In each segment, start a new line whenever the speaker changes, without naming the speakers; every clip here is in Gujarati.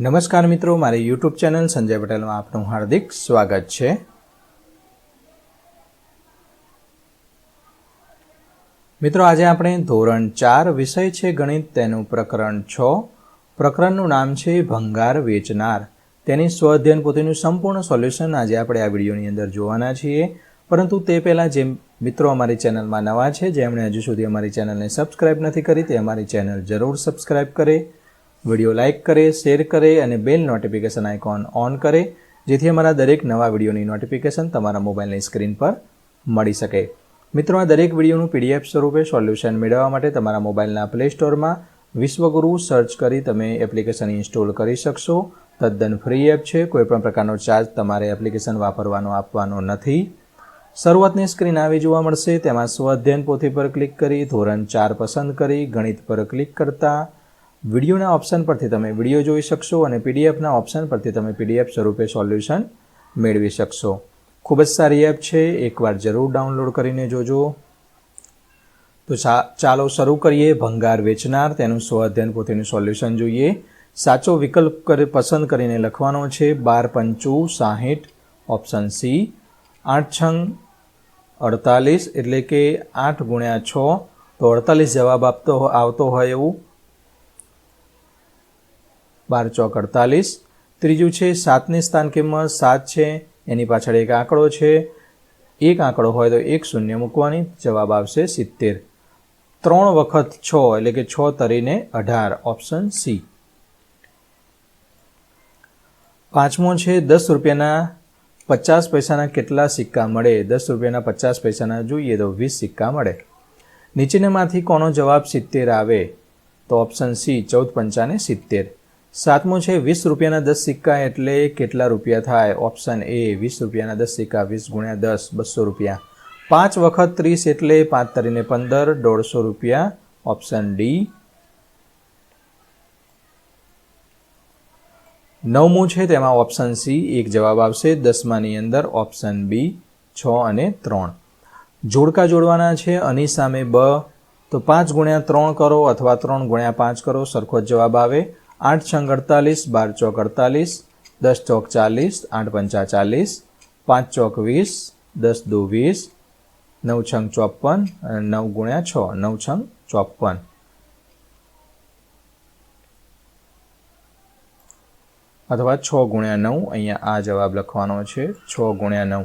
નમસ્કાર મિત્રો, મારી યુટ્યુબ ચેનલ સંજય પટેલમાં આપનું હાર્દિક સ્વાગત છે. મિત્રો, આજે આપણે ધોરણ ચાર વિષય છે ગણિત, તેનું પ્રકરણ છ. પ્રકરણનું નામ છે ભંગાર વેચનાર. તેની સ્વઅધ્યયન પોતેનું સંપૂર્ણ સોલ્યુશન આજે આપણે આ વિડીયોની અંદર જોવાના છીએ. પરંતુ તે પહેલાં જે મિત્રો અમારી ચેનલમાં નવા છે, જેમણે હજુ સુધી અમારી ચેનલને સબસ્ક્રાઇબ નથી કરી, તે અમારી ચેનલ જરૂર સબસ્ક્રાઇબ કરે. વીડિયો લાઇક કરે, શેર કરે અને બેલ નોટિફિકેશન આઇકોન ઓન કરે, જેથી અમારા દરેક નવા વિડીયોની નોટિફિકેશન તમારા મોબાઈલની સ્ક્રીન પર મળી શકે. મિત્રો, આ દરેક વિડીયોનું પીડીએફ સ્વરૂપે સોલ્યુશન મેળવવા માટે તમારા મોબાઈલના પ્લે સ્ટોરમાં વિશ્વગુરુ સર્ચ કરી તમે એપ્લિકેશન ઇન્સ્ટોલ કરી શકશો. તદ્દન ફ્રી એપ છે, કોઈપણ પ્રકારનો ચાર્જ તમારે એપ્લિકેશન વાપરવાનો, આપવાનો નથી. શરૂઆતની સ્ક્રીન આવી જોવા મળશે, તેમાં સ્વઅધ્યયન પોથી પર ક્લિક કરી, ધોરણ ચાર પસંદ કરી, ગણિત પર ક્લિક કરતા વિડીયોના ઓપ્શન પરથી તમે વીડિયો જોઈ શકશો અને પીડીએફના ઓપ્શન પરથી તમે પીડીએફ સ્વરૂપે સોલ્યુશન મેળવી શકશો. ખૂબ જ સારી એપ છે. એકવાર જરૂર ડાઉનલોડ કરીને જોજો. તો ચાલો શરૂ કરીએ. ભંગાર વેચનાર, તેનું સ્વઅધ્યયન પોતેનું સોલ્યુશન જોઈએ. સાચો વિકલ્પ પસંદ કરીને લખવાનો છે. બાર પંચુ, સાહીઠ, ઓપ્શન સી. આઠ છંગ, અડતાલીસ, એટલે કે આઠ ગુણ્યા છ. તો અડતાલીસ જવાબ આપતો આવતો હોય એવું. બાર ચોક અડતાલીસ. ત્રીજું છે, સાતની સ્થાન કિંમત સાત છે, એની પાછળ એક આંકડો છે. એક આંકડો હોય તો એક શૂન્ય મૂકવાની જવાબ આવશે સિત્તેર. ત્રણ વખત છ, એટલે કે છ તરીને અઢાર, ઓપ્શન સી. પાંચમો છે, દસ રૂપિયાના પચાસ પૈસાના કેટલા સિક્કા મળે? દસ રૂપિયાના પચાસ પૈસાના જોઈએ તો વીસ સિક્કા મળે. નીચેનામાંથી કોનો જવાબ સિત્તેર આવે? તો ઓપ્શન સી, ચૌદ પંચાને સિત્તેર. સાતમો છે, વીસ રૂપિયાના દસ સિક્કા એટલે કેટલા રૂપિયા થાય? ઓપ્શન એ, વીસ રૂપિયાના દસ સિક્કા, વીસ ગુણ્યા દસ, બસો રૂપિયા. પાંચ વખત ત્રીસ એટલે પાંચ તરીને પંદર, દોઢસો રૂપિયા. Option D. નવમું છે, તેમાં ઓપ્શન સી, એક જવાબ આવશે દસમાની અંદર, ઓપ્શન બી, છ અને ત્રણ. જોડકા જોડવાના છે, અની સામે બ. તો પાંચ ગુણ્યા ત્રણ કરો અથવા ત્રણ ગુણ્યા પાંચ કરો, સરખો જ જવાબ આવે. આઠ છંગ અડતાલીસ, બાર ચોક અડતાલીસ, દસ ચોક ચાલીસ, આઠ પંચા ચાલીસ, પાંચ ચોક વીસ, દસ દો વીસ, નવ છંગ ચોપન અને નવ ગુણ્યા છ, નવ છંગ ચોપન. અથવા છ ગુણ્યા નવ, અહીંયા આ જવાબ લખવાનો છે, છ ગુણ્યા નવ.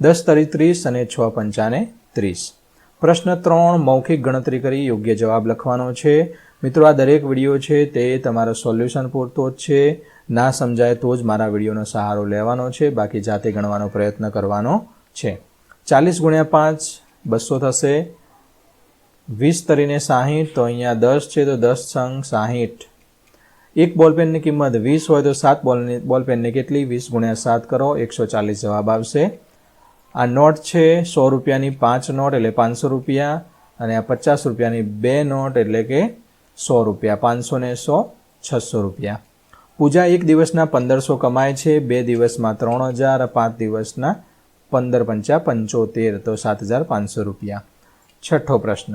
દસ તરી ત્રીસ અને છ પંચાને ત્રીસ. પ્રશ્ન ત્રણ, મૌખિક ગણતરી કરી યોગ્ય જવાબ લખવાનો છે. મિત્રો, આ દરેક વીડિયો છે તે તમારો સોલ્યુશન પૂરતો જ છે. ના સમજાય તો જ મારા વિડીયોનો સહારો લેવાનો છે. બાકી જાતે ગણવાનો પ્રયત્ન કરવાનો છે. ચાલીસ ગુણ્યા પાંચ, બસો થશે. વીસ તરીને સાહીઠ, તો અહીંયા દસ છે, તો દસ સંગ સાહીઠ. એક બોલપેનની કિંમત વીસ હોય તો સાત બોલની, બોલપેનની કેટલી? વીસ ગુણ્યા સાત કરો, એકસો ચાલીસ જવાબ આવશે. આ નોટ છે, સો રૂપિયાની પાંચ નોટ એટલે પાંચસો રૂપિયા. અને આ પચાસ રૂપિયાની બે નોટ એટલે કે સો રૂપિયા, પાંચસો ને સો, છસો રૂપિયા. પૂજા એક દિવસના પંદરસો કમાય છે, બે દિવસમાં ત્રણ હજાર, પાંચ દિવસના પંદર પંચા પંચોતેર, તો સાત હજાર પાંચસો રૂપિયા. છઠ્ઠો પ્રશ્ન.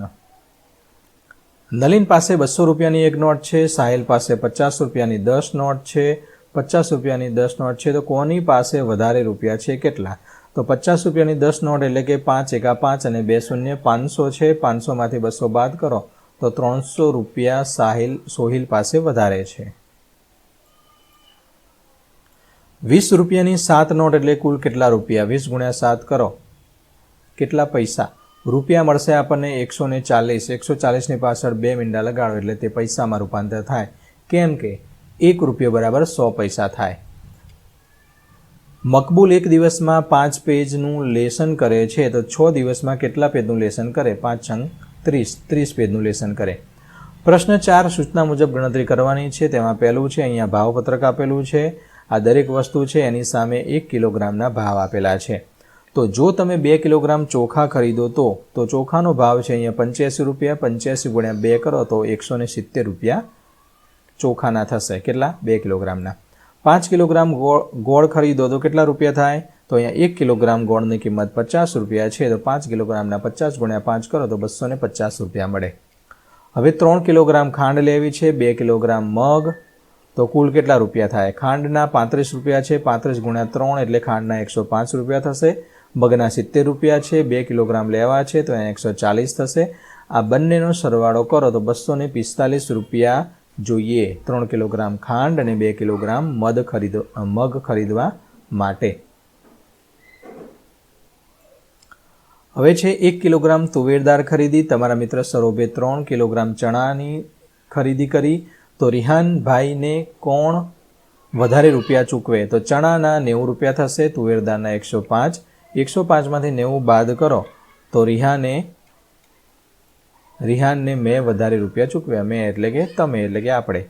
નલિન પાસે બસો રૂપિયાની એક નોટ છે, સાહિલ પાસે પચાસ રૂપિયાની દસ નોટ છે, પચાસ રૂપિયાની દસ નોટ છે, તો કોની પાસે વધારે રૂપિયા છે, કેટલા? તો પચાસ રૂપિયાની દસ નોટ એટલે કે પાંચ એકા પાંચ અને બે શૂન્ય પાંચસો છે, પાંચસોમાંથી બસો બાદ કરો. તો ત્રણસો રૂપિયા સાહિલ સોહિલ પાસે વધારે છે. વીસ રૂપિયાની સાત નોટ એટલે કુલ કેટલા રૂપિયા? વીસ ગુણ્યા સાત કરો. કેટલા પૈસા? રૂપિયા મળશે આપણને એકસો ને ચાલીસ. એકસો ચાલીસની પાછળ બે મીંડા લગાડો એટલે તે પૈસામાં રૂપાંતર થાય. કેમ કે એક રૂપિયો બરાબર સો પૈસા થાય. મકબૂલ એક દિવસમાં પાંચ પેજનું લેસન કરે છે તો છ દિવસમાં કેટલા પેજનું લેસન કરે? પાંચ છંગ ત્રીસ ત્રીસ પેજનું લેસન કરે. પ્રશ્ન ચાર સૂચના મુજબ ગણતરી કરવાની છે. તેમાં પહેલું છે, અહીંયા ભાવપત્રક આપેલું છે. આ દરેક વસ્તુ છે, એની સામે એક કિલોગ્રામના ભાવ આપેલા છે. તો જો તમે બે કિલોગ્રામ ચોખા ખરીદો તો તો ચોખાનો ભાવ છે અહીંયા પંચ્યાસી રૂપિયા, પંચ્યાસી ગુણ્યા બે કરો તો એકસો ને સિત્તેર રૂપિયા ચોખાના થશે. કેટલા? બે કિલોગ્રામના. પાંચ કિલોગ્રામ ગોળ ગોળ ખરીદો તો કેટલા રૂપિયા થાય? તો અહીંયા એક કિલોગ્રામ ગોળની કિંમત પચાસ રૂપિયા છે, તો પાંચ કિલોગ્રામના પચાસ ગુણ્યા પાંચ કરો, તો બસો ને પચાસ રૂપિયા મળે. હવે ત્રણ કિલોગ્રામ ખાંડ લેવી છે, બે કિલોગ્રામ મગ, તો કુલ કેટલા રૂપિયા થાય? ખાંડના પાંત્રીસ રૂપિયા છે, પાંત્રીસ ગુણ્યા ત્રણ એટલે ખાંડના એકસો પાંચ રૂપિયા થશે. મગના સિત્તેર રૂપિયા છે, બે કિલોગ્રામ લેવા છે, તો અહીંયા એકસો ચાલીસ થશે. આ બંનેનો સરવાળો કરો, તો બસો ને પિસ્તાલીસ રૂપિયા જોઈએ. ત્રણ કિલોગ્રામ ખાંડ અને બે કિલોગ્રામ મધ ખરીદ મગ ખરીદવા માટે. હવે છે એક કિલોગ્રામ તુવેરદાર ખરીદી. તમારા મિત્ર સરોભે ત્રણ કિલોગ્રામ ચણાની ખરીદી કરી. તો રિહાનભાઈને કોણ વધારે રૂપિયા ચૂકવે? તો ચણાના નેવું રૂપિયા થશે તુવેરદારના એકસો પાંચ. એકસો પાંચમાંથી નેવું બાદ કરો. તો રિહાને, રિહાનને મેં વધારે રૂપિયા ચૂકવ્યા. મેં એટલે કે તમે, એટલે કે આપણે.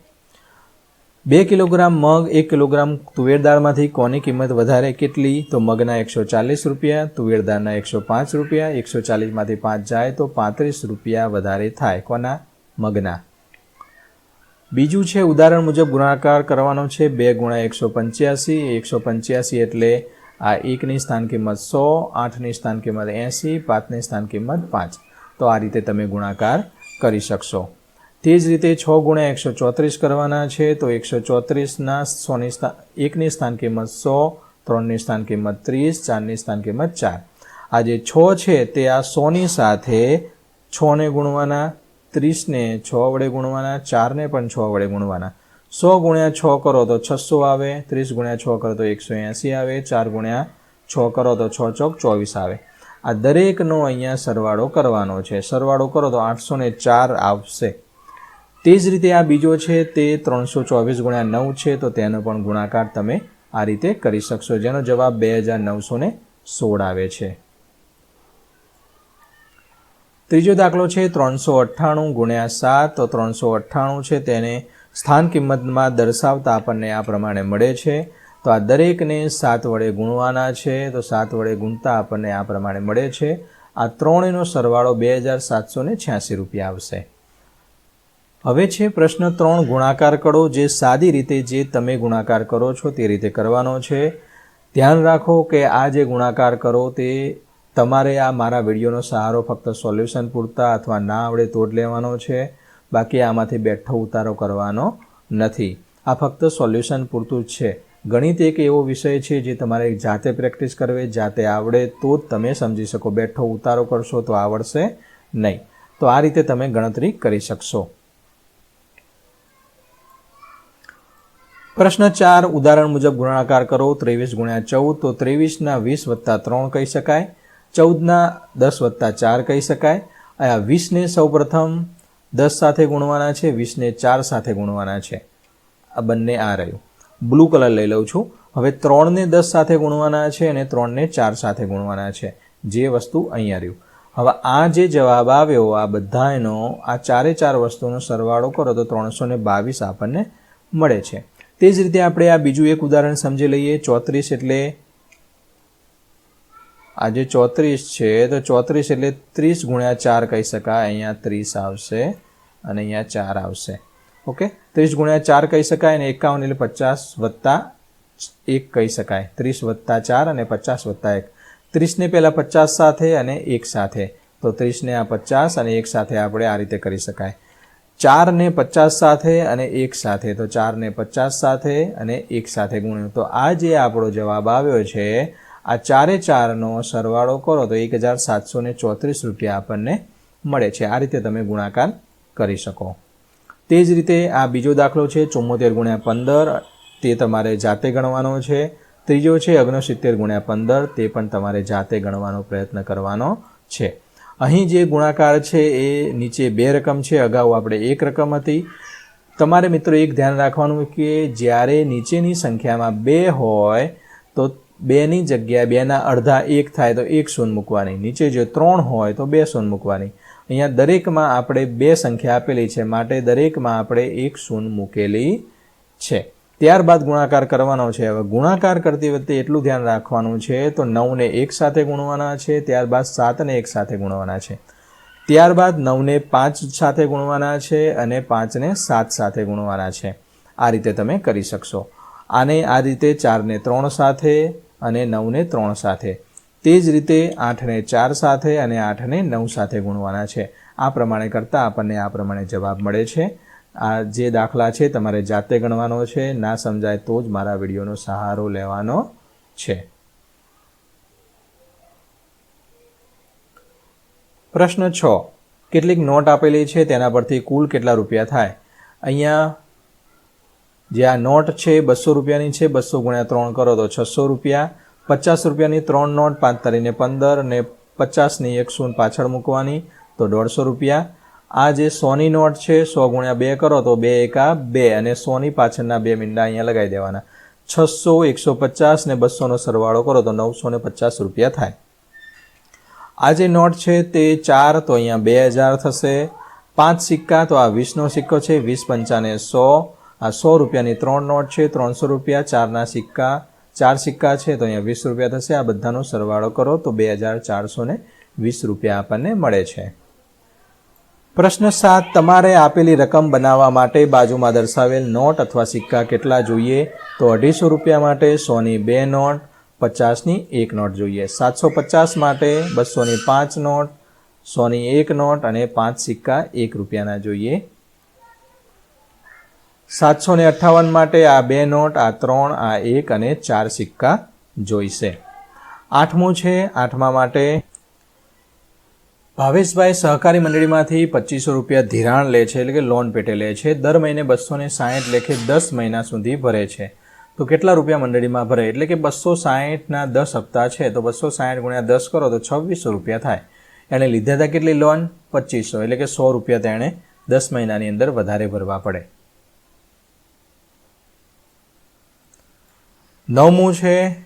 બે કિલોગ્રામ મગ, એક કિલોગ્રામ તુવેરદાળમાંથી કોની કિંમત વધારે? કેટલી? તો મગના એકસો ચાલીસ રૂપિયા તુવેરદાળના એકસો પાંચ રૂપિયા, એકસો ચાલીસમાંથી પાંચ જાય તો પાંત્રીસ રૂપિયા વધારે થાય. કોના? મગના. બીજું છે, ઉદાહરણ મુજબ ગુણાકાર કરવાનો છે, બે ગુણા એકસો પંચ્યાસી. એકસો પંચ્યાસી એટલે આ એકની સ્થાન કિંમત સો, આઠની સ્થાન કિંમત એંસી, પાંચની સ્થાન કિંમત પાંચ. તો આ રીતે તમે ગુણાકાર કરી શકશો. તે જ રીતે છ ગુણ્યા એકસો ચોત્રીસ કરવાના છે, તો એકસો ચોત્રીસના સોની સ્થાન એકની સ્થાન કિંમત સો, ત્રણની સ્થાન કિંમત ત્રીસ, ચારની સ્થાન કિંમત ચાર. આ જે છ છે, તે આ સોની સાથે છને ગુણવાના, ત્રીસને છ વડે ગુણવાના, ચારને પણ છ વડે ગુણવાના. સો ગુણ્યા છ કરો તો છસો આવે, ત્રીસ ગુણ્યા છ કરો તો એકસો એંસી આવે, ચાર ગુણ્યા છ કરો તો છ ચોક ચોવીસ આવે. આ દરેકનો અહીંયા સરવાળો કરવાનો છે. સરવાળો કરો તો આઠસો ચાર આવશે. તે જ રીતે આ બીજો છે, તે ત્રણસો ચોવીસ ગુણ્યા નવ છે, તો તેનો પણ ગુણાકાર તમે આ રીતે કરી શકશો, જેનો જવાબ બે હજાર નવસો ને સોળ આવે છે. ત્રીજો દાખલો છે, ત્રણસો અઠ્ઠાણું ગુણ્યા સાત, તો ત્રણસો અઠ્ઠાણું છે, તેને સ્થાન કિંમતમાં દર્શાવતા આપણને આ પ્રમાણે મળે છે. તો આ દરેકને સાત વડે ગુણવાના છે, તો સાત વડે ગુણતા આપણને આ પ્રમાણે મળે છે. આ ત્રણેયનો સરવાળો બે હજાર સાતસો છ્યાસી રૂપિયા આવશે. હવે છે પ્રશ્ન ત્રણ ગુણાકાર કરો જે સાદી રીતે જે તમે ગુણાકાર કરો છો તે રીતે કરવાનો છે. ધ્યાન રાખો કે આ જે ગુણાકાર કરો તે તમારે આ મારા વિડીયોનો સહારો ફક્ત સોલ્યુશન પૂરતા અથવા ના આવડે તો જ લેવાનો છે. બાકી આમાંથી બેઠો ઉતારો કરવાનો નથી. આ ફક્ત સોલ્યુશન પૂરતું જ છે. ગણિત એક એવો વિષય છે જે તમારે જાતે પ્રેક્ટિસ કરવી, જાતે આવડે તો જ તમે સમજી શકો. બેઠો ઉતારો કરશો તો આવડશે નહીં. તો આ રીતે તમે ગણતરી કરી શકશો. પ્રશ્ન ચાર, ઉદાહરણ મુજબ ગુણાકાર કરો, ત્રેવીસ ગુણ્યા ચૌદ, તો ત્રેવીસના વીસ વત્તા ત્રણ કહી શકાય. ચૌદના દસ વત્તા ચાર કહી શકાય. આ વીસને સૌપ્રથમ દસ સાથે ગુણવાના છે, વીસને ચાર સાથે ગુણવાના છે. આ બંને આ રહ્યું. બ્લુ કલર લઈ લઉં છું. હવે ત્રણને દસ સાથે ગુણવાના છે અને ત્રણને ચાર સાથે ગુણવાના છે. જે વસ્તુ અહીંયા રહ્યું. હવે આ જે જવાબ આવ્યો, આ બધાનો આ ચારે ચાર વસ્તુનો સરવાળો કરો તો ત્રણસો ને બાવીસ આપણને મળે છે. તે જ રીતે આપણે આ બીજું એક ઉદાહરણ સમજી લઈએ. ચોત્રીસ એટલે આ જે ચોત્રીસ છે, તો ચોત્રીસ એટલે ત્રીસ ગુણ્યા ચાર કહી શકાય. અહીંયા ત્રીસ આવશે અને અહીંયા ચાર આવશે. ઓકે? ત્રીસ ગુણ્યા ચાર કહી શકાય અને એકાવન એટલે પચાસ વત્તા એક કહી શકાય. ત્રીસ વત્તા ચાર અને પચાસ વત્તા એક. ત્રીસને પહેલાં પચાસ સાથે અને એક સાથે. તો ત્રીસને આ પચાસ અને એક સાથે આપણે આ રીતે કરી શકાય. ચારને પચાસ સાથે અને એક સાથે. તો ચારને પચાસ સાથે અને એક સાથે ગુણ્યો. તો આ જે આપણો જવાબ આવ્યો છે, આ ચારે ચારનો સરવાળો કરો તો એક હજાર સાતસો ને ચોત્રીસ રૂપિયા આપણને મળે છે. આ રીતે તમે ગુણાકાર કરી શકો. તે જ રીતે આ બીજો દાખલો છે ચુમ્મોતેર ગુણ્યા પંદર, તે તમારે જાતે ગણવાનો છે. ત્રીજો છે, અગ્નસિત્તેર ગુણ્યા પંદર, તે પણ તમારે જાતે ગણવાનો પ્રયત્ન કરવાનો છે. અહીં જે ગુણાકાર છે એ નીચે બે રકમ છે, અગાઉ આપણે એક રકમ હતી. તમારે મિત્રો એક ધ્યાન રાખવાનું કે જ્યારે નીચેની સંખ્યામાં બે હોય, તો બેની જગ્યાએ બેના અડધા એક થાય તો એક શૂન મૂકવાની. નીચે જો ત્રણ હોય તો બે શૂન મૂકવાની. અહીંયા દરેકમાં આપણે બે સંખ્યા આપેલી છે, માટે દરેકમાં આપણે એક શૂન મૂકેલી છે. ત્યારબાદ ગુણાકાર કરવાનો છે. હવે ગુણાકાર કરતી વખતે એટલું ધ્યાન રાખવાનું છે તો નવને એક સાથે ગુણવાના છે, ત્યારબાદ સાતને એક સાથે ગુણવાના છે. ત્યારબાદ નવને પાંચ સાથે ગુણવાના છે અને પાંચને સાત સાથે ગુણવાના છે. આ રીતે તમે કરી શકશો. આને આ રીતે ચારને ત્રણ સાથે અને નવને ત્રણ સાથે. તે જ રીતે આઠને ચાર સાથે અને આઠને નવ સાથે ગુણવાના છે. આ પ્રમાણે કરતાં આપણને આ પ્રમાણે જવાબ મળે છે. આ જે દાખલા છે તમારે જાતે ગણવાનો છે, ના સમજાય તો જ મારા વિડીયોનો સહારો લેવાનો છે. પ્રશ્ન છ. કેટલીક નોટ આપેલી છે, તેના પરથી કુલ કેટલા રૂપિયા થાય? અહીંયા જે આ નોટ છે, બસો રૂપિયાની છે, બસો ગુણ્યા ત્રણ કરો તો છસો રૂપિયા. પચાસ રૂપિયાની ત્રણ નોટ, પાંચ તારીને પંદર ને પચાસની એક શૂન્ય પાછળ મૂકવાની તો દોઢસો રૂપિયા. આ જે સોની નોટ છે, સો ગુણ્યા બે કરો તો બે એકા બે અને સોની પાછળના બે મીંડા અહીંયા લગાવી દેવાના. છસો એકસો પચાસ ને બસોનો સરવાળો કરો તો નવસો ને પચાસ રૂપિયા થાય. આ જે નોટ છે તે ચાર તો અહીંયા બે હજાર થશે. પાંચ સિક્કા તો આ વીસનો સિક્કો છે, વીસ પંચાને સો. આ સો રૂપિયાની ત્રણ નોટ છે, ત્રણસો રૂપિયા. ચારના સિક્કા, ચાર સિક્કા છે તો અહીંયા વીસ રૂપિયા થશે. આ બધાનો સરવાળો કરો તો બે હજાર ચારસો વીસ રૂપિયા આપણને મળે છે. પ્રશ્ન સાત, તમારે આપેલી રકમ બનાવવા માટે બાજુમાં દર્શાવેલ નોટ અથવા સિક્કા કેટલા જોઈએ? તો અઢીસો રૂપિયા માટે સોની બે નોટ, પચાસની એક નોટ જોઈએ. સાતસો પચાસ માટે બસોની પાંચ નોટ, સોની એક નોટ અને પાંચ સિક્કા એક રૂપિયાના જોઈએ. સાતસો ને અઠ્ઠાવન માટે આ બે નોટ, આ ત્રણ, આ એક અને ચાર સિક્કા જોઈશે. આઠમું છે, આઠમા માટે ભાવેશભાઈ સહકારી મંડળીમાંથી પચીસો રૂપિયા ધિરાણ લે છે, એટલે કે લોન પેટે લે છે. દર મહિને બસો ને સાહીઠ લેખે દસ મહિના સુધી ભરે છે. તો કેટલા રૂપિયા મંડળીમાં ભરે? એટલે કે બસો સાહીઠના દસ હપ્તા છે, તો બસો સાહીઠ ગુણ્યા દસ કરો તો છવ્વીસો રૂપિયા થાય. એણે લીધા હતા કેટલી લોન પચીસો. એટલે કે સો રૂપિયા તેણે દસ મહિનાની અંદર વધારે ભરવા પડે. નવમું છે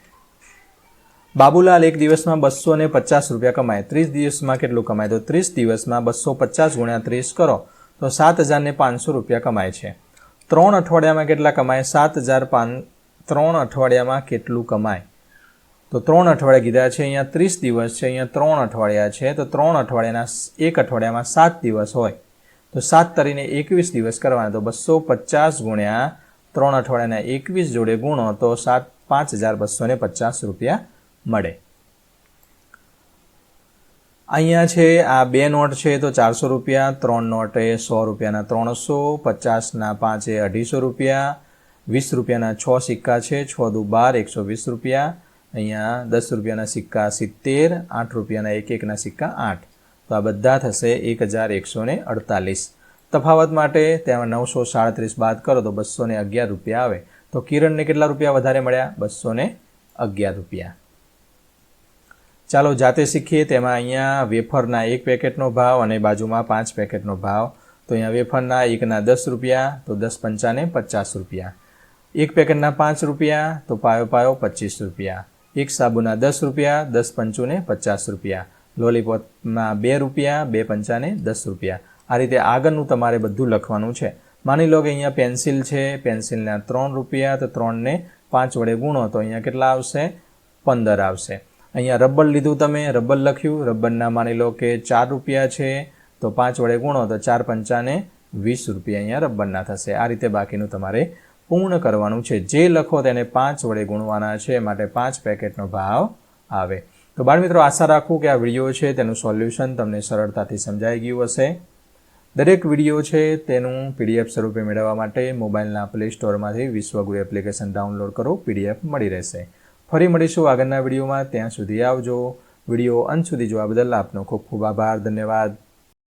બાબુલાલ એક દિવસમાં બસો ને પચાસ રૂપિયા કમાય. ત્રીસ દિવસમાં કેટલું કમાય? તો ત્રીસ દિવસમાં બસો પચાસ ગુણ્યા ત્રીસ કરો. તો સાત હજાર ને પાંચસો રૂપિયા કમાય છે. ત્રણ અઠવાડિયામાં કેટલા કમાય? સાત હજાર પાન ત્રણ અઠવાડિયામાં કેટલું કમાય? તો ત્રણ અઠવાડિયા કીધા છે, અહીંયા ત્રીસ દિવસ છે, અહીંયા ત્રણ અઠવાડિયા છે. તો ત્રણ અઠવાડિયાના એક અઠવાડિયામાં સાત દિવસ હોય. તો સાત તરીને એકવીસ દિવસ કરવાના. તો બસો પચાસ ગુણ્યા ત્રણ અઠવાડિયાના એકવીસ જોડે ગુણો તો સાત, પાંચ હજાર બસો પચાસ રૂપિયા મળે. અહીંયા છે, આ બે નોટ છે તો ચારસો રૂપિયા, ત્રણ નોટ એ સો રૂપિયાના ત્રણસો, પચાસના પાંચ અઢીસો રૂપિયા, વીસ રૂપિયાના છ સિક્કા છે, છ દુ બાર, એકસો વીસ રૂપિયા. અહીંયા દસ રૂપિયાના સિક્કા સિત્તેર, આઠ રૂપિયાના એક એકના સિક્કા આઠ. તો આ બધા થશે એક હજાર એકસો ને અડતાલીસ. તફાવત માટે તેમાં નવસો સાડત્રીસ બાદ કરો તો બસો અગિયાર રૂપિયા આવે. તો કિરણને કેટલા રૂપિયા વધારે મળ્યા? બસો અગિયાર રૂપિયા. ચાલો જાતે શીખીએ તેમાં અહીંયા વેફરના એક પેકેટનો ભાવ અને બાજુમાં પાંચ પેકેટનો ભાવ. તો અહીંયા વેફરના એકના દસ રૂપિયા, તો દસ પંચાને પચાસ રૂપિયા. એક પેકેટના પાંચ રૂપિયા, તો પાયો પાયો પચીસ રૂપિયા. એક સાબુના દસ રૂપિયા, દસ પંચુને પચાસ રૂપિયા. લોલીપોપમાં બે રૂપિયા, બે પંચાને દસ રૂપિયા. આ રીતે આગળનું તમારે બધું લખવાનું છે. માની લો કે અહીંયા પેન્સિલ છે, પેન્સિલના ત્રણ રૂપિયા, તો ત્રણને પાંચ વડે ગુણો, તો અહીંયા કેટલા આવશે? પંદર આવશે. અહીંયા રબર લીધું તમે, રબર લખ્યું, રબરના માની લો કે ચાર રૂપિયા છે, તો પાંચ વડે ગુણો, તો ચાર પંચાને વીસ રૂપિયા અહીંયા રબરના થશે. આ રીતે બાકીનું તમારે પૂર્ણ કરવાનું છે. જે લખો તેને પાંચ વડે ગુણવાના છે માટે પાંચ પેકેટનો ભાવ આવે. તો બાળમિત્રો આશા રાખું કે આ વીડિયો છે, તેનું સોલ્યુશન તમને સરળતાથી સમજાઈ ગયું હશે. દરેક વીડિયો છે, તેનું પીડીએફ સ્વરૂપે મેળવવા માટે મોબાઈલના પ્લે સ્ટોરમાંથી વિશ્વગુરુ એપ્લિકેશન ડાઉનલોડ કરો, પીડીએફ મળી રહેશે. ફરી મળીશું આગળના વિડીયોમાં. ત્યાં સુધી આવજો. વીડિયો અંત સુધી જોવા બદલ આપનો ખૂબ ખૂબ આભાર. ધન્યવાદ.